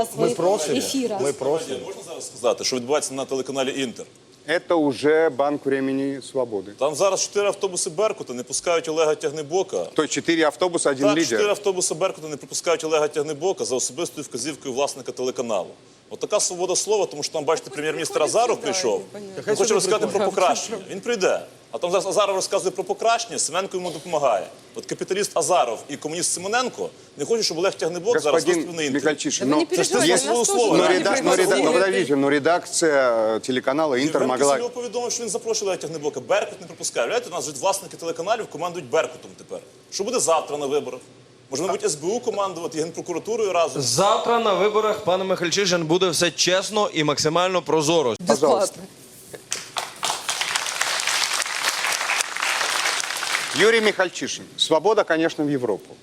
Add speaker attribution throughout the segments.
Speaker 1: на своих эфирах.
Speaker 2: Ми просимо.
Speaker 3: Можна зараз сказати, що відбувається на телеканалі Інтер?
Speaker 2: Это уже Банк времени свободы.
Speaker 3: Там зараз чотири автобуси Беркута не пускають Олега Тягнебока.
Speaker 2: То есть четыре автобуса, один
Speaker 3: Так,
Speaker 2: лидер.
Speaker 3: чотири автобуси Беркута не пропускають Олега Тягнебока за особистою вказівкою власника телеканалу. От така свобода слова, тому що там, бачите, прем'єр-міністр Азаров прийшов. Він хоче розказати про покращення. Він прийде. А там зараз Азаров розказує про покращення, Семенко йому допомагає. От капіталіст Азаров і комуніст Симоненко не хочуть, щоб Олег Тягнебок зараз виступив на
Speaker 2: Господин
Speaker 3: інтер.
Speaker 2: Михальчишин, но,
Speaker 1: не переживайте,
Speaker 3: Є слово слово,
Speaker 2: но,
Speaker 3: да,
Speaker 1: не
Speaker 2: реда-
Speaker 3: не
Speaker 2: но, реда- но подождите, но редакция э, телеканала Интер
Speaker 3: Євген
Speaker 2: могла...
Speaker 3: Кисельов повідомив, що він запрошує Олега Тягнебока. Беркут не пропускає. Уявляєте, у нас вже власники телеканалів командують Беркутом тепер. Що буде завтра на виборах? Може, мабуть, СБУ командувати і Генпрокуратурою разом?
Speaker 4: Завтра на виборах, пане Михальчишин, буде все чесно і максимально прозоро.
Speaker 2: Пожалуйста. Юрий Михальчишин. Свобода, конечно, в Европу.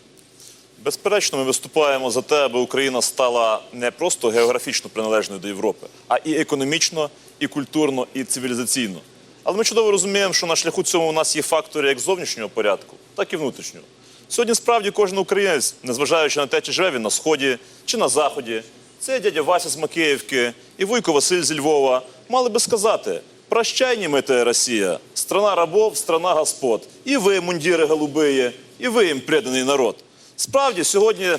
Speaker 3: Безперечно, ми виступаємо за те, аби Україна стала не просто географічно приналежною до Європи, а і економічно, і культурно, і цивілізаційно. Але ми чудово розуміємо, що на шляху цьому у нас є фактори як зовнішнього порядку, так і внутрішнього. Сьогодні справді кожен українець, незважаючи на те, чи живе він на сході чи на заході, це дядя Вася з Макеївки і Вуйко Василь зі Львова, мали би сказати: прощай, німитая Росія, страна рабов, страна господ, і ви, мундіри голубиї, і ви їм преданий народ. Справді, сьогодні,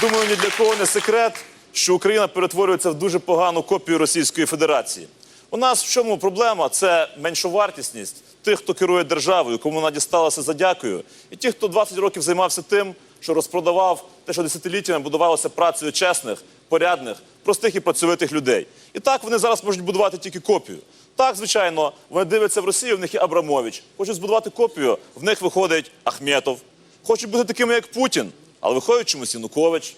Speaker 3: думаю, ні для кого не секрет, що Україна перетворюється в дуже погану копію Російської Федерації. У нас в чому проблема? Це меншовартісність тих, хто керує державою, кому вона дісталася за дякую, і ті, хто 20 років займався тим, що розпродавав те, що десятиліттями будувалося працею чесних, порядних, простих і працьовитих людей. І так вони зараз можуть будувати тільки копію. Так, звичайно, вони дивляться в Росію, в них є Абрамович. Хочуть збудувати копію, в них виходить Ахметов. Хочуть бути такими, як Путін, але виходить чомусь Янукович.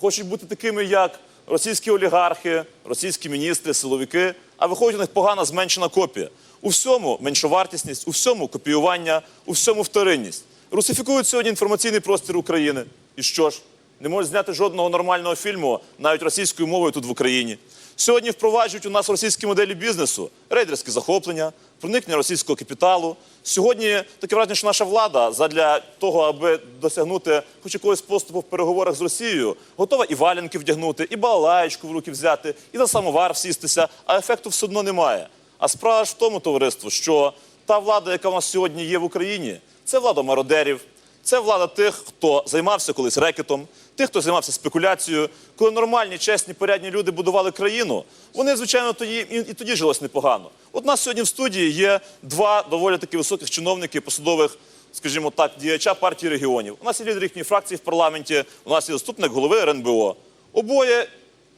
Speaker 3: Хочуть бути такими, як російські олігархи, російські міністри, силовики, а виходить у них погана зменшена копія. У всьому меншовартісність, у всьому копіювання, у всьому вторинність. Русифікують сьогодні інформаційний простір України. І що ж? Не можуть зняти жодного нормального фільму навіть російською мовою тут в Україні. Сьогодні впроваджують у нас російські моделі бізнесу, рейдерські захоплення, проникнення російського капіталу. Сьогодні таке враження, що наша влада задля того, аби досягнути хоч якогось поступу в переговорах з Росією, готова і валянки вдягнути, і балалаєчку в руки взяти, і на самовар всістися, а ефекту все одно немає. А справа ж в тому, товариство, що та влада, яка в нас сьогодні є в Україні, це влада мародерів, це влада тих, хто займався колись рекетом, тих, хто займався спекуляцією. Коли нормальні, чесні, порядні люди будували країну, вони, звичайно, тоді і, тоді жилось непогано. От нас сьогодні в студії є два доволі таки високих чиновники, посадових, скажімо так, діяча партії регіонів. У нас є лідер їхньої фракції в парламенті, у нас є заступник голови РНБО. Обоє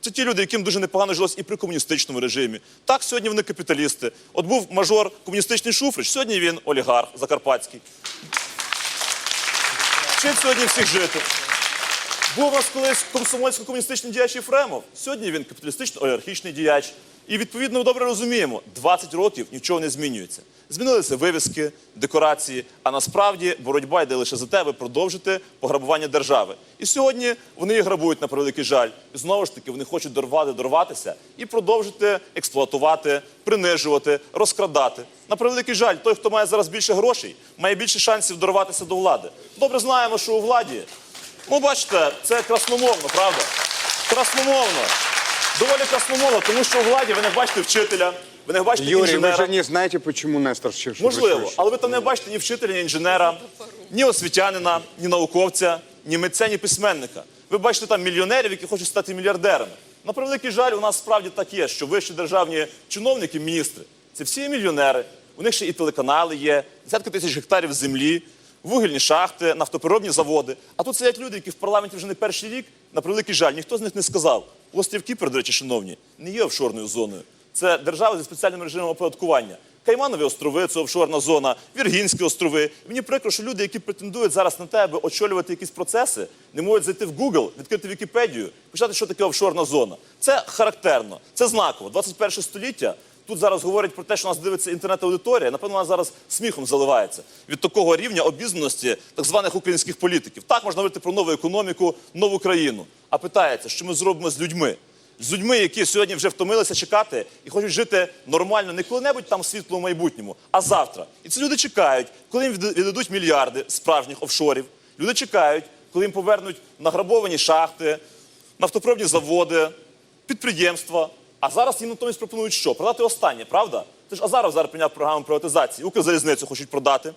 Speaker 3: це ті люди, яким дуже непогано жилось і при комуністичному режимі. Так, сьогодні вони капіталісти. От був мажор комуністичний Шуфрич, сьогодні він олігарх закарпатський. Вчить сьогодні всіх жити. Був у нас колись комсомольсько-комуністичний діяч Єфремов. Сьогодні він капіталістично-олігархічний діяч. І відповідно ми добре розуміємо, 20 років нічого не змінюється. Змінилися вивіски, декорації, а насправді боротьба йде лише за те, аби продовжити пограбування держави. І сьогодні вони її грабують на превеликий жаль. І знову ж таки вони хочуть дорвати, дорватися і продовжити експлуатувати, принижувати, розкрадати. На превеликий жаль, той, хто має зараз більше грошей, має більше шансів дорватися до влади. Добре знаємо, що у владі Ну, бачите, це красномовно, правда? Красномовно. Доволі красномовно, тому що у владі ви не бачите вчителя, ви не бачите
Speaker 2: Юрий, вы
Speaker 3: інженера.
Speaker 2: же не знаете, почему Нестор Ширшин
Speaker 3: Можливо, але ви там не бачите ні вчителя, ні інженера, ні освітянина, ні науковця, ні митця, ні письменника. Ви бачите там мільйонерів, які хочуть стати мільярдерами. На превеликий жаль, у нас справді так є, що вищі державні чиновники, міністри, це всі мільйонери. У них ще і телеканали є, десятки тисяч гектарів землі, вугільні шахти, нафтопереробні заводи. А тут сидять люди, які в парламенті вже не перший рік. На превеликий жаль, ніхто з них не сказав. Острів Кіпр, до речі, шановні, не є офшорною зоною. Це держава зі спеціальним режимом оподаткування. Кайманові острови це офшорна зона, Віргінські острови. Мені прикро, що люди, які претендують зараз на те, аби очолювати якісь процеси, не можуть зайти в Google, відкрити Вікіпедію, почати, що таке офшорна зона. Це характерно, це знаково. 21 століття. Тут зараз говорять про те, що нас дивиться інтернет-аудиторія. Напевно, вона зараз сміхом заливається від такого рівня обізнаності так званих українських політиків. Так можна говорити про нову економіку, нову країну. А питається, що ми зробимо з людьми? З людьми, які сьогодні вже втомилися чекати і хочуть жити нормально не коли-небудь там в світлому майбутньому, а завтра. І ці люди чекають, коли їм віддадуть мільярди справжніх офшорів. Люди чекають, коли їм повернуть награбовані шахти, нафтопровідні заводи, підприємства. А зараз їм натомість пропонують що? Продати останнє, правда? Ти ж Азаров зараз прийняв програму приватизації. Укрзалізницю хочуть продати,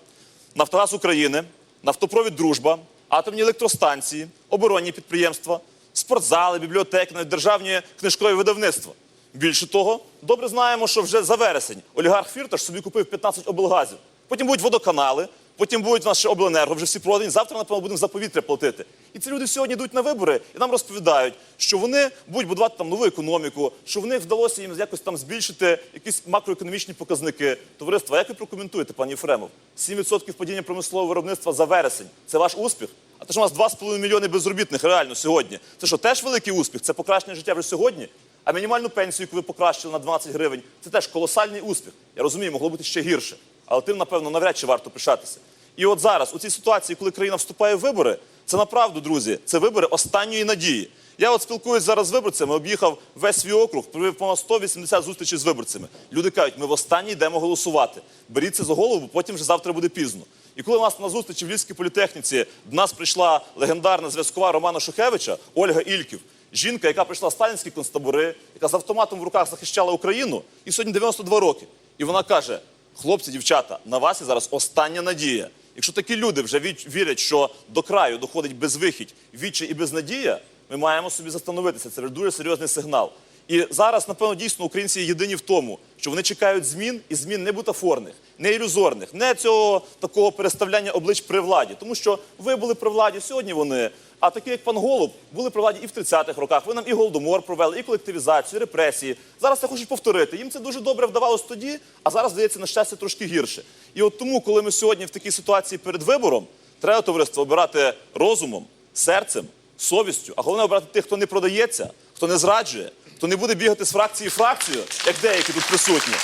Speaker 3: Нафтогаз України, нафтопровід Дружба, атомні електростанції, оборонні підприємства, спортзали, бібліотеки, навіть державні книжкові видавництва. Більше того, добре знаємо, що вже за вересень олігарх Фірташ собі купив 15 облгазів. Потім будуть водоканали, потім будуть наші обленерго, вже всі продані. Завтра, напевно, будемо за повітря платити. І ці люди сьогодні йдуть на вибори і нам розповідають, що вони будуть будувати там нову економіку, що в них вдалося їм якось там збільшити якісь макроекономічні показники. Товариство, як ви прокоментуєте, пані Єфремов? 7% падіння промислового виробництва за вересень. Це ваш успіх? А те, що у нас 2,5 мільйони безробітних реально сьогодні. Це що, теж великий успіх? Це покращення життя вже сьогодні? А мінімальну пенсію, яку ви покращили на 12 гривень, це теж колосальний успіх. Я розумію, могло бути ще гірше. Але тим, напевно, навряд чи варто пишатися. І от зараз, у цій ситуації, коли країна вступає в вибори, це направду, друзі, це вибори останньої надії. Я от спілкуюсь зараз з виборцями, об'їхав весь свій округ, провів понад 180 зустрічей з виборцями. Люди кажуть, ми востаннє йдемо голосувати. Беріть це за голову, бо потім вже завтра буде пізно. І коли у нас на зустрічі в Львівській політехніці до нас прийшла легендарна зв'язкова Романа Шухевича, Ольга Ільків, жінка, яка прийшла в сталінські концтабори, яка з автоматом в руках захищала Україну, і сьогодні 92 роки. І вона каже: хлопці, дівчата, на вас є зараз остання надія. Якщо такі люди вже вірять, що до краю доходить безвихідь, відчай і безнадія, ми маємо собі застановитися. Це дуже серйозний сигнал. І зараз, напевно, дійсно українці єдині в тому, що вони чекають змін і змін не бутафорних, не ілюзорних, не цього такого переставляння облич при владі. Тому що ви були при владі, сьогодні вони. А такі, як пан Голуб, були при владі і в 30-х роках. Ви нам і голодомор провели, і колективізацію, і репресії. Зараз це хочуть повторити. Їм це дуже добре вдавалось тоді, а зараз здається на щастя трошки гірше. І от тому, коли ми сьогодні в такій ситуації перед вибором, треба товариство обирати розумом, серцем, совістю, а головне обирати тих, хто не продається, хто не зраджує, хто не буде бігати з фракції в фракцію, як деякі тут присутні.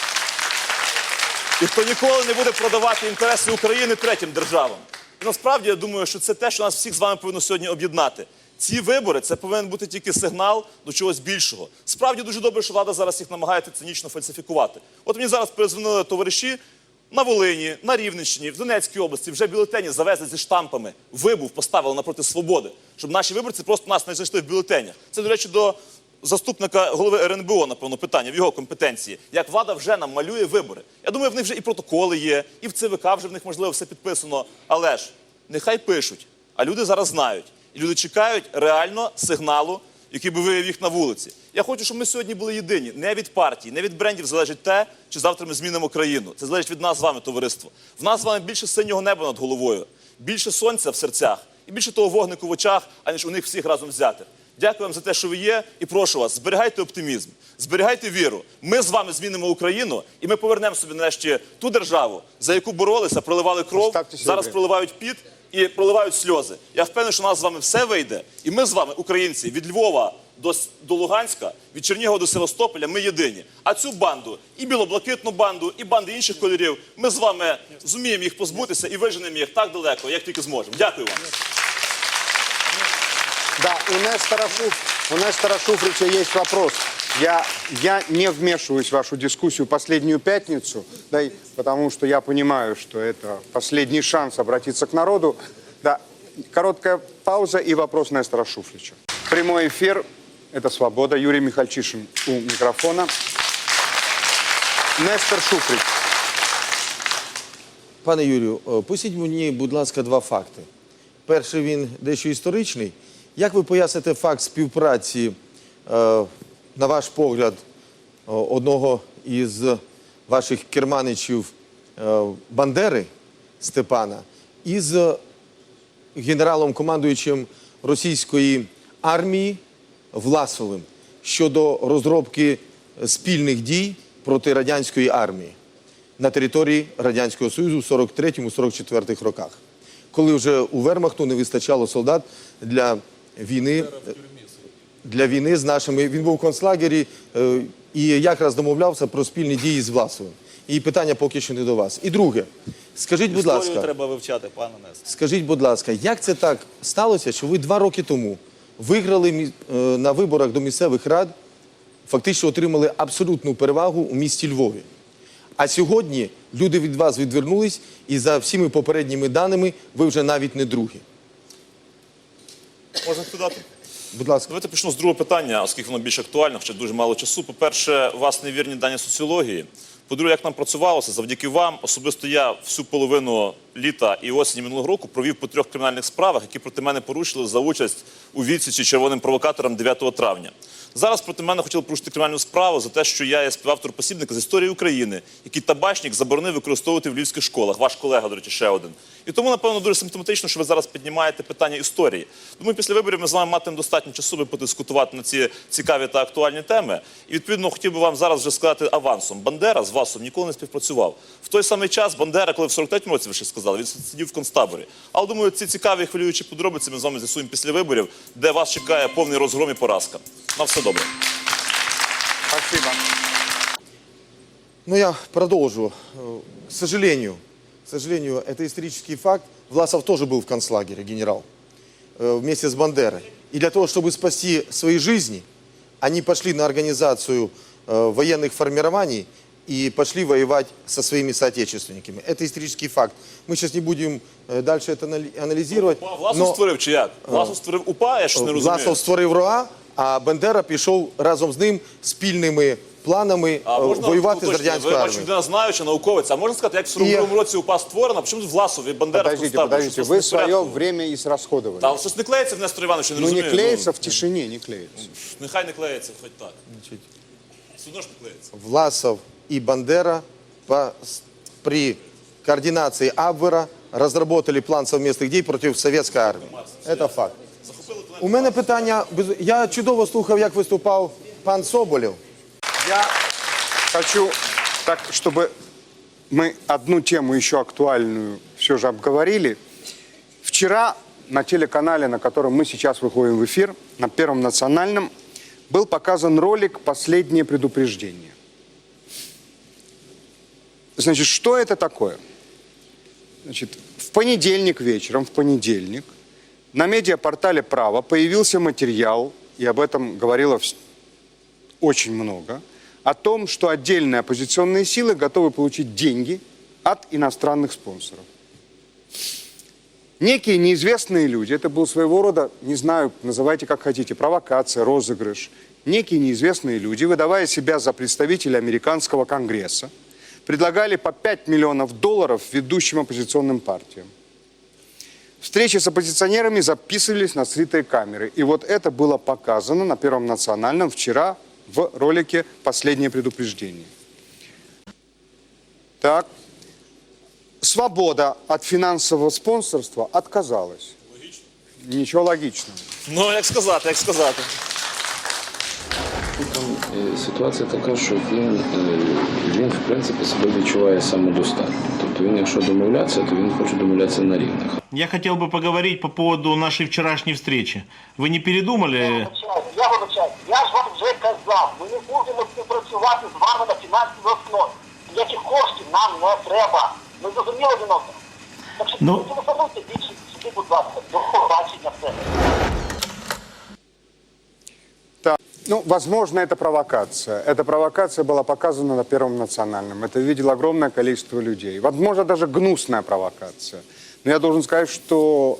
Speaker 3: І хто ніколи не буде продавати інтереси України третім державам. Насправді я думаю, що це те, що нас всіх з вами повинно сьогодні об'єднати. Ці вибори це повинен бути тільки сигнал до чогось більшого. Справді дуже добре, що влада зараз їх намагається цинічно фальсифікувати. От мені зараз перезвонили товариші на Волині, на Рівненщині, в Донецькій області вже бюлетені завезли зі штампами. Вибув поставили напроти свободи, щоб наші виборці просто нас не знайшли в бюлетенях. Це, до речі, до заступника голови РНБО, напевно, питання в його компетенції. Як влада вже нам малює вибори. Я думаю, в них вже і протоколи є, і в ЦВК вже в них можливо все підписано. Але ж нехай пишуть. А люди зараз знають. І люди чекають реально сигналу, який би виявив їх на вулиці. Я хочу, щоб ми сьогодні були єдині. Не від партій, не від брендів залежить те, чи завтра ми змінимо країну. Це залежить від нас з вами, товариство. В нас з вами більше синього неба над головою, більше сонця в серцях і більше того вогнику в очах, аніж у них всіх разом взятих. Дякую вам за те, що ви є, і прошу вас, зберігайте оптимізм, зберігайте віру. Ми з вами змінимо Україну, і ми повернемо собі нарешті ту державу, за яку боролися, проливали кров, зараз проливають піт і проливають сльози. Я впевнений, що у нас з вами все вийде, і ми з вами, українці, від Львова до, до Луганська, від Чернігова до Севастополя, ми єдині. А цю банду, і білоблакитну банду, і банди інших кольорів, ми з вами зуміємо їх позбутися і виженемо їх так далеко, як тільки зможемо. Дякую вам.
Speaker 2: Да, у Нестора, Шуф, у Нестора Шуфрича есть вопрос. Я, я не вмешиваюсь в вашу дискуссию последнюю пятницу, да, и потому что я понимаю, что это последний шанс обратиться к народу. Да, короткая пауза и вопрос Нестора Шуфрича. Прямой эфир. Это «Свобода». Юрий Михальчишин у микрофона. Нестор Шуфрич.
Speaker 4: Пане Юрію, е, пустіть мені, будь ласка, два факти. Перший він дещо історичний. Як ви поясните факт співпраці, е, на ваш погляд, е, одного із ваших керманичів е, Бандери Степана із генералом командуючим російської армії Власовим щодо розробки спільних дій проти радянської армії на території Радянського Союзу в 43-44 роках, коли вже у Вермахту не вистачало солдат для війни. Для війни з нашими він був у концлагері е, і якраз домовлявся про спільні дії з Власовим. І питання поки що не до вас. І друге, скажіть, будь
Speaker 1: Історію
Speaker 4: ласка,
Speaker 1: треба вивчати, пане Нестор.
Speaker 4: Скажіть, будь ласка, як це так сталося, що ви два роки тому виграли е, на виборах до місцевих рад, фактично отримали абсолютну перевагу у місті Львові? А сьогодні люди від вас відвернулись, і за всіми попередніми даними ви вже навіть не другі.
Speaker 3: Можна відповідати?
Speaker 4: Будь ласка.
Speaker 3: Давайте почну з другого питання, оскільки воно більш актуальне, хоча дуже мало часу. По-перше, у вас невірні дані соціології. По-друге, як нам працювалося, завдяки вам особисто я всю половину літа і осені минулого року провів по трьох кримінальних справах, які проти мене порушили за участь у відсічі червоним провокаторам 9 травня. Зараз проти мене хотіли порушити кримінальну справу за те, що я є співавтор посібника з історії України, який табачник заборонив використовувати в львівських школах. Ваш колега, до речі, ще один. І тому, напевно, дуже симптоматично, що ви зараз піднімаєте питання історії. Думаю, після виборів ми з вами матимемо достатньо часу, аби подискутувати на ці цікаві та актуальні теми. І відповідно хотів би вам зараз вже сказати авансом. Бандера з Васом ніколи не співпрацював. В той самий час Бандера, коли в 43-му році ви ще сказали, він сидів в концтаборі. Але думаю, ці цікаві хвилюючі подробиці ми з вами з'ясуємо після виборів, де вас чекає повний розгром і поразка. На все добре.
Speaker 2: Спасибо.
Speaker 4: Ну, я продолжу. Э, К сожалению, к сожалению, это исторический факт. Власов тоже был в концлагере, генерал, э, вместе с Бандерой. И для того, чтобы спасти свои жизни, они пошли на организацию э, военных формирований и пошли воевать со своими соотечественниками. Это исторический факт. Мы сейчас не будем э, дальше это анали- анализировать.
Speaker 3: Власов
Speaker 4: но-
Speaker 3: створив чи як? Власов створив УПА, я щось не розумію.
Speaker 4: Власов створив РОА, а Бандера пішов разом з ним спільними планами
Speaker 3: А
Speaker 4: е,
Speaker 3: можна
Speaker 4: воювати з
Speaker 3: уточнити?
Speaker 4: радянською
Speaker 3: Ви бачу,
Speaker 4: армією.
Speaker 3: людина знаюча, науковець. А можна сказати, як в 42-му році УПА створена? Чому тут Власов і Бандера в
Speaker 2: Подождите,
Speaker 3: концтаборі?
Speaker 2: подождите.
Speaker 3: Щось
Speaker 2: Вы
Speaker 3: не в
Speaker 2: свое
Speaker 3: порядку.
Speaker 2: время исрасходовали.
Speaker 3: Та щось не клеїться в Нестор Іванович, я не
Speaker 2: Ну не
Speaker 3: розумію.
Speaker 2: клеится в тишине, не клеится.
Speaker 3: Ну, нехай не клеїться, хоч так. Все одно ж не клеїться.
Speaker 4: Власов и Бандера по- с- при координации Абвера разработали план совместных дій проти советської армії. Це факт. У мене питання, без- я чудово слухав, як виступав пан Соболєв.
Speaker 2: Я хочу, так, чтобы мы одну тему еще актуальную все же обговорили. Вчера на телеканале, на котором мы сейчас выходим в эфир, на Первом национальном, был показан ролик «Последнее предупреждение». Значит, что это такое? Значит, в понедельник вечером, в понедельник, на медиапортале «Право» появился материал, и об этом говорила вс- очень много, о том, что отдельные оппозиционные силы готовы получить деньги от иностранных спонсоров. Некие неизвестные люди, это был своего рода, не знаю, называйте как хотите, провокация, розыгрыш. Некие неизвестные люди, выдавая себя за представителя американского конгресса, предлагали по 5 миллионов долларов ведущим оппозиционным партиям. Встречи с оппозиционерами записывались на скрытые камеры. И вот это было показано на Первом национальном вчера в ролике «Последнее предупреждение». Так. Свобода от финансового спонсорства отказалась. Ничего логичного.
Speaker 3: Ну, як сказати, як сказати.
Speaker 1: Там е, ситуація така, що він, е, він в принципі себе відчуває самодостатньо. Тобто він, якщо домовлятися, то він хоче домовлятися на рівних.
Speaker 5: Я хотел бы поговорить по поводу нашей вчерашней встречи. Вы не передумали?
Speaker 6: вибачаюсь, я вибачаюсь. Я ж вам вже казав, ми не будемо співпрацювати з вами на фінансовій основі. Ніяких коштів нам не треба. Ми зрозуміли один одного. Так що
Speaker 5: Ну-
Speaker 6: телефонуйте більше сюди, будь ласка. До побачення все.
Speaker 2: Так. Ну, возможно, это провокация. Эта провокация была показана на Первом национальном. Это видело огромное количество людей. Возможно, даже гнусная провокация. Но я должен сказать, что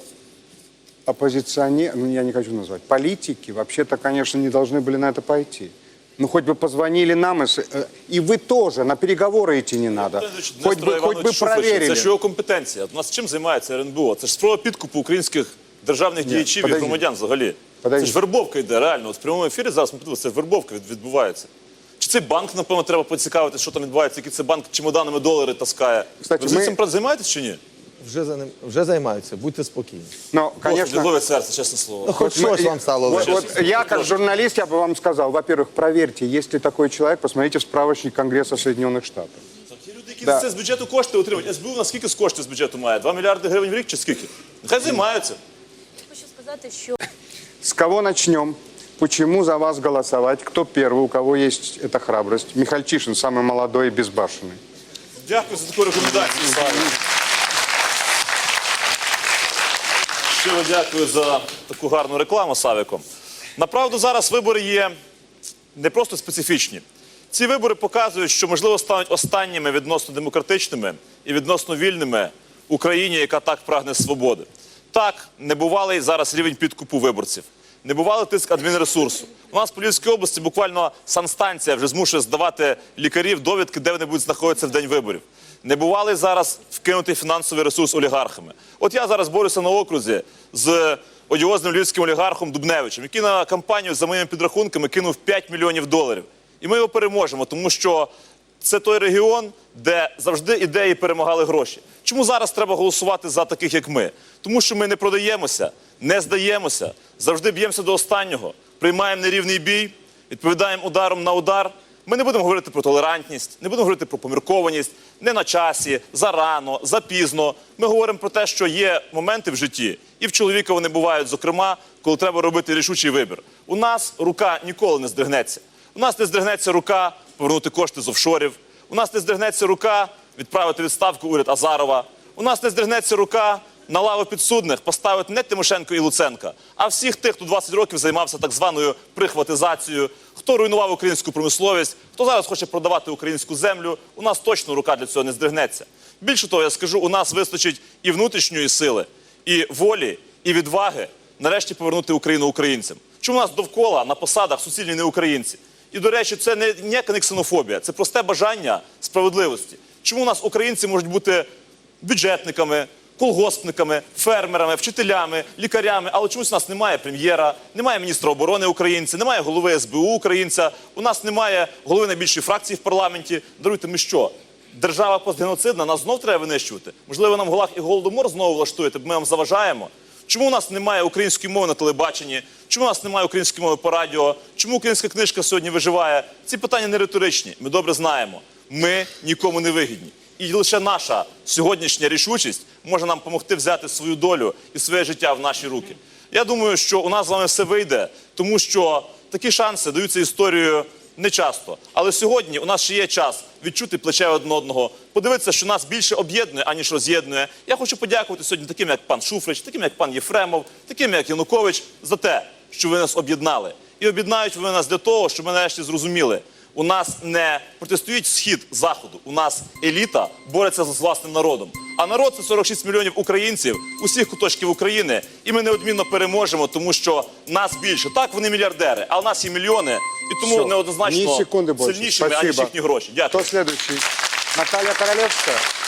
Speaker 2: оппозиционеры, ну, я не хочу назвать, политики вообще-то, конечно, не должны были на это пойти. Ну, хоть бы позвонили нам, и, с- э, и вы тоже, на переговоры идти не надо.
Speaker 3: Денис
Speaker 2: Хоть бы,
Speaker 3: Іванович
Speaker 2: хоть бы
Speaker 3: Шуфрич,
Speaker 2: проверили.
Speaker 3: Це ж його компетенція. У нас чим займається РНБО? Це ж спроба підкупу українських державних діячів і
Speaker 2: подожди.
Speaker 3: громадян взагалі.
Speaker 2: Подожди.
Speaker 3: Це ж вербовка йде реально. От в прямому ефірі зараз ми подивимося, це вербовка від- відбувається. Чи цей банк, напевно, треба поцікавити, що там відбувається, який це банк чемоданами долари таскає.
Speaker 2: Кстати,
Speaker 3: Ви
Speaker 2: ми-
Speaker 3: цим займаєтесь чи ні?
Speaker 4: Вже, за ним, вже займаються, будьте спокійні.
Speaker 2: Но,
Speaker 3: Конечно.
Speaker 2: конечно,
Speaker 3: ловить серце, чесне слово.
Speaker 4: Ну, хоч щось вам стало
Speaker 2: Вот,
Speaker 4: легше.
Speaker 2: вот я как журналист, я бы вам сказал, во-первых, проверьте, есть ли такой человек, посмотрите в справочник Конгресса Соединенных Штатов.
Speaker 3: Ті люди, які
Speaker 2: Да.
Speaker 3: це з бюджету кошти отримують. СБУ на скільки з коштів з бюджету має? 2 мільярди гривень в рік чи скільки? Нехай займаються.
Speaker 7: Хочу сказати, що
Speaker 2: С кого начнем? Почему за вас голосовать? Кто первый, у кого есть эта храбрость? Михальчишин, самый молодой и безбашенный.
Speaker 3: Дякую за таку рекомендацію, Славі. Щиро дякую за таку гарну рекламу, Савіко. Направду зараз вибори є не просто специфічні. Ці вибори показують, що, можливо, стануть останніми відносно демократичними і відносно вільними Україні, яка так прагне свободи. Так, небувалий зараз рівень підкупу виборців. Небувалий тиск адмінресурсу. У нас в Поліській області буквально санстанція вже змушує здавати лікарів довідки, де вони будуть знаходитися в день виборів. Небувалий зараз вкинутий фінансовий ресурс олігархами. От я зараз борюся на окрузі з одіозним львівським олігархом Дубневичем, який на кампанію за моїми підрахунками кинув 5 мільйонів доларів. І ми його переможемо, тому що це той регіон, де завжди ідеї перемагали гроші. Чому зараз треба голосувати за таких, як ми? Тому що ми не продаємося, не здаємося, завжди б'ємося до останнього, приймаємо нерівний бій, відповідаємо ударом на удар. Ми не будемо говорити про толерантність, не будемо говорити про поміркованість, не на часі, зарано, запізно. Ми говоримо про те, що є моменти в житті, і в чоловіка вони бувають, зокрема, коли треба робити рішучий вибір. У нас рука ніколи не здригнеться. У нас не здригнеться рука повернути кошти з офшорів. У нас не здригнеться рука відправити відставку уряд Азарова. У нас не здригнеться рука на лаву підсудних поставити не Тимошенко і Луценка, а всіх тих, хто 20 років займався так званою прихватизацією, хто руйнував українську промисловість, хто зараз хоче продавати українську землю. У нас точно рука для цього не здригнеться. Більше того, я скажу, у нас вистачить і внутрішньої сили, і волі, і відваги нарешті повернути Україну українцям. Чому у нас довкола на посадах суцільні не українці? І, до речі, це не ніяка не ксенофобія, це просте бажання справедливості. Чому у нас українці можуть бути бюджетниками, колгоспниками, фермерами, вчителями, лікарями, але чомусь у нас немає прем'єра, немає міністра оборони українця, немає голови СБУ українця, у нас немає голови найбільшої фракції в парламенті. Даруйте, ми що? Держава постгеноцидна, нас знов треба винищувати. Можливо, нам в голах і голодомор знову влаштуєте, бо ми вам заважаємо. Чому у нас немає української мови на телебаченні? Чому у нас немає української мови по радіо? Чому українська книжка сьогодні виживає? Ці питання не риторичні. Ми добре знаємо. Ми нікому не вигідні. І лише наша сьогоднішня рішучість може нам допомогти взяти свою долю і своє життя в наші руки. Я думаю, що у нас з вами все вийде, тому що такі шанси даються історією не часто. Але сьогодні у нас ще є час відчути плече один одного, подивитися, що нас більше об'єднує, аніж роз'єднує. Я хочу подякувати сьогодні таким, як пан Шуфрич, таким, як пан Єфремов, таким, як Янукович, за те, що ви нас об'єднали. І об'єднають ви нас для того, щоб ми нарешті зрозуміли. У нас не протестують схід заходу. У нас еліта бореться з власним народом. А народ це 46 мільйонів українців усіх куточків України. І ми неодмінно переможемо, тому що нас більше. Так, вони мільярдери, а у нас є мільйони, і тому
Speaker 2: Все.
Speaker 3: неоднозначно сильнішими, аніж їхні гроші. Дякую.
Speaker 2: Хто следующий? Наталья Королевская.